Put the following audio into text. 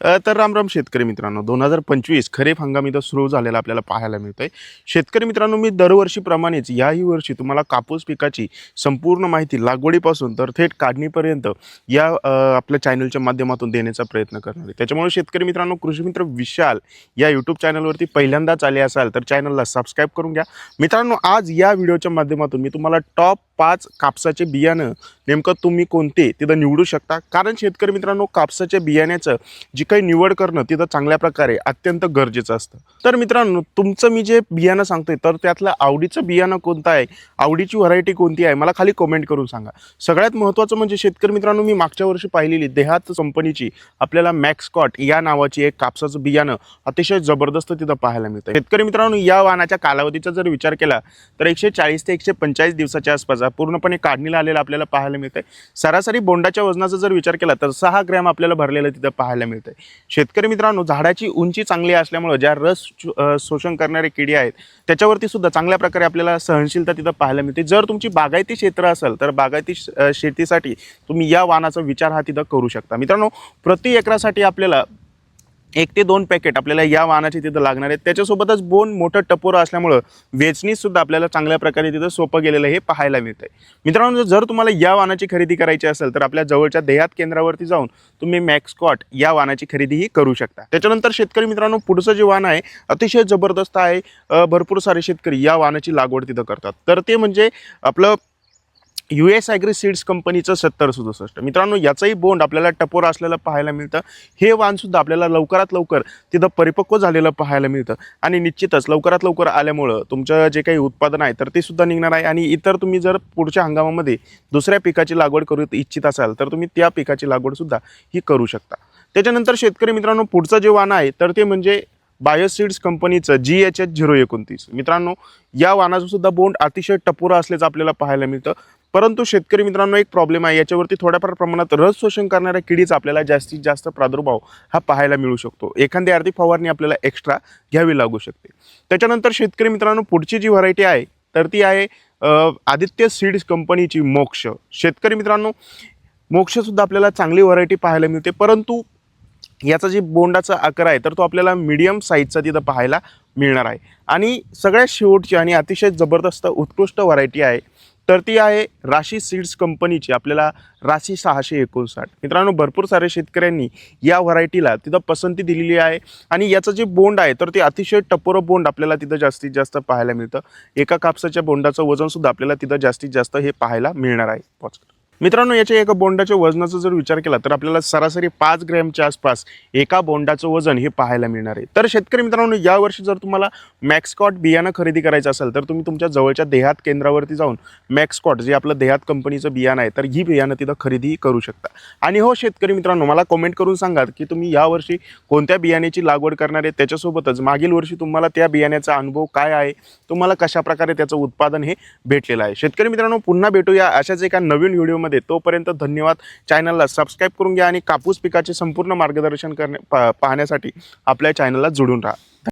तर राम राम शेतकरी मित्रांनो दोन हजार पंचवीस खरीप हंगाम इथं सुरू झालेला आपल्याला पाहायला मिळतंय. शेतकरी मित्रांनो मी दरवर्षीप्रमाणेच याही वर्षी तुम्हाला कापूस पिकाची संपूर्ण माहिती लागवडीपासून तर थेट काढणीपर्यंत या आपल्या चॅनलच्या माध्यमातून देण्याचा प्रयत्न करणार आहे. त्याच्यामुळे शेतकरी मित्रांनो कृषी मित्र विशाल या यूट्यूब चॅनलवरती पहिल्यांदाच आले असाल तर चॅनलला सबस्क्राईब करून घ्या. मित्रांनो आज या व्हिडिओच्या माध्यमातून मी तुम्हाला टॉप पाच कापसाचे बियाणं नेमकं तुम्ही कोणते तिथं निवडू शकता? कारण शेतकरी मित्रांनो कापसाच्या बियाण्याचं जी काही निवड करणं तिथं चांगल्या प्रकारे अत्यंत गरजेचं असतं. तर मित्रांनो तुमचं मी जे बियाणं सांगतोय तर त्यातलं आवडीचं बियाणं कोणतं आहे? आवडीची व्हरायटी कोणती आहे? मला खाली कमेंट करून सांगा. सगळ्यात महत्त्वाचं म्हणजे शेतकरी मित्रांनो मी मागच्या वर्षी पाहिलेली देहात कंपनीची आपल्याला मॅक्सकॉट या नावाची एक कापसाचं बियाणं अतिशय जबरदस्त तिथं पाहायला मिळतं शेतकरी मित्रांनो या वाहनाच्या कालावधीचा जर विचार केला तर एकशे चाळीस ते एकशे पंचाळीस दिवसाच्या आसपास पूर्णपणे काढणीला आलेला आपल्याला पाहायला मिळतंय. सरासरी बोंडाच्या वजनाचा जर विचार केला तर सहा ग्रॅम आपल्याला भरलेलं तिथं पाहायला मिळतंय. शेतकरी मित्रांनो झाडाची उंची चांगली असल्यामुळं ज्या रस शोषण करणारे किडी आहेत त्याच्यावरती सुद्धा चांगल्या प्रकारे आपल्याला सहनशीलता तिथं पाहायला मिळते. जर तुमची बागायती क्षेत्र असेल तर बागायती श- शेतीसाठी तुम्ही या वाहनाचा विचार हा तिथं करू शकता. मित्रांनो प्रति एकरासाठी आपल्याला एक ते दोन पॅकेट आपल्याला या वाहनाचे तिथं लागणार आहेत. त्याच्यासोबतच बोन मोठं टपोरं असल्यामुळं वेचणीसुद्धा आपल्याला चांगल्या प्रकारे तिथं सोपं गेलेलं हे पाहायला मिळतं आहे मित्रांनो जर तुम्हाला या वाहनाची खरेदी करायची असेल तर आपल्या जवळच्या देहात केंद्रावरती जाऊन तुम्ही मॅक्सकॉट या वाहनाची खरेदीही करू शकता. त्याच्यानंतर शेतकरी मित्रांनो पुढचं जे वाहन आहे अतिशय जबरदस्त आहे. भरपूर सारे शेतकरी या वाहनाची लागवड तिथं करतात. तर ते म्हणजे आपलं यू एस ॲग्री सीड्स कंपनीचं सत्तर सदुसष्ट. मित्रांनो याचंही बोंड आपल्याला टपोर असलेलं पाहायला मिळतं. हे वाणसुद्धा आपल्याला लवकरात लवकर तिथं परिपक्व झालेलं पाहायला मिळतं. आणि निश्चितच लवकरात लवकर आल्यामुळं तुमचं जे काही उत्पादन आहे तर ते सुद्धा निघणार आहे. आणि इतर तुम्ही जर पुढच्या हंगामामध्ये दुसऱ्या पिकाची लागवड करू इच्छित असाल तर तुम्ही त्या पिकाची लागवडसुद्धा ही करू शकता. त्याच्यानंतर शेतकरी मित्रांनो पुढचं जे वाण आहे तर ते म्हणजे बायोसीड्स कंपनीचं जी एच एच झिरो एकोणतीस. मित्रांनो या वाहनाचं सुद्धा बोंड अतिशय टपोरा असल्याचं आपल्याला पाहायला मिळतं. परंतु शेतकरी मित्रांनो एक प्रॉब्लेम आहे. याच्यावरती थोड्याफार प्रमाणात रस शोषण करणाऱ्या किडीचा आपल्याला जास्तीत जास्त प्रादुर्भाव हा पाहायला मिळू शकतो. एखादी आर्थिक फवारणी आपल्याला एक्स्ट्रा घ्यावी लागू शकते. त्याच्यानंतर शेतकरी मित्रांनो पुढची जी व्हरायटी आहे तर ती आहे आदित्य सीड्स कंपनीची मोक्ष. शेतकरी मित्रांनो मोक्षसुद्धा आपल्याला चांगली व्हरायटी पाहायला मिळते. परंतु याचा जे बोंडाचा आकार आहे तर तो आपल्याला मीडियम साईजचा तिथं पाहायला मिळणार आहे. आणि सगळ्यात शेवटची आणि अतिशय जबरदस्त उत्कृष्ट व्हरायटी आहे तर ती आहे राशी सीड्स कंपनीची आपल्याला राशी सहाशे एकोणसाठ. मित्रांनो भरपूर सारे शेतकऱ्यांनी या व्हरायटीला तिथं पसंती दिलेली आहे. आणि याचं जे बोंड आहे तर ते अतिशय टपोरं बोंड आपल्याला तिथं जास्तीत जास्त पाहायला मिळतं. एका कापसाच्या बोंडाचं वजनसुद्धा आपल्याला तिथं जास्तीत जास्त हे पाहायला मिळणार आहे. पॉज मित्रांनो याच्या एका बोंडाच्या वजनाचा जर विचार केला तर आपल्याला सरासरी पाच ग्रॅमच्या आसपास एका बोंडाचं वजन हे पाहायला मिळणार आहे. तर शेतकरी मित्रांनो यावर्षी जर तुम्हाला मॅक्सकॉट बियाणं खरेदी करायचं असेल तर तुम्ही तुमच्या जवळच्या देहात केंद्रावरती जाऊन मॅक्सकॉट जे आपलं देहात कंपनीचं बियाणं आहे तर ही बियाणं तिथं खरेदी करू शकता. आणि हो शेतकरी मित्रांनो मला कमेंट करून सांगा की तुम्ही यावर्षी कोणत्या बियाण्याची लागवड करणार आहे? त्याच्यासोबतच मागील वर्षी तुम्हाला त्या बियाण्याचा अनुभव काय आहे? तुम्हाला कशा प्रकारे त्याचं उत्पादन हे भेटलेलं आहे? शेतकरी मित्रांनो पुन्हा भेटूया अशाच एका नवीन व्हिडिओमध्ये तोपर्यंत धन्यवाद चॅनलला सबस्क्राईब करून घ्या आणि कापूस पिकाचे संपूर्ण मार्गदर्शन करणे पा पाहण्यासाठी आपल्या चॅनलला जोडून राहा.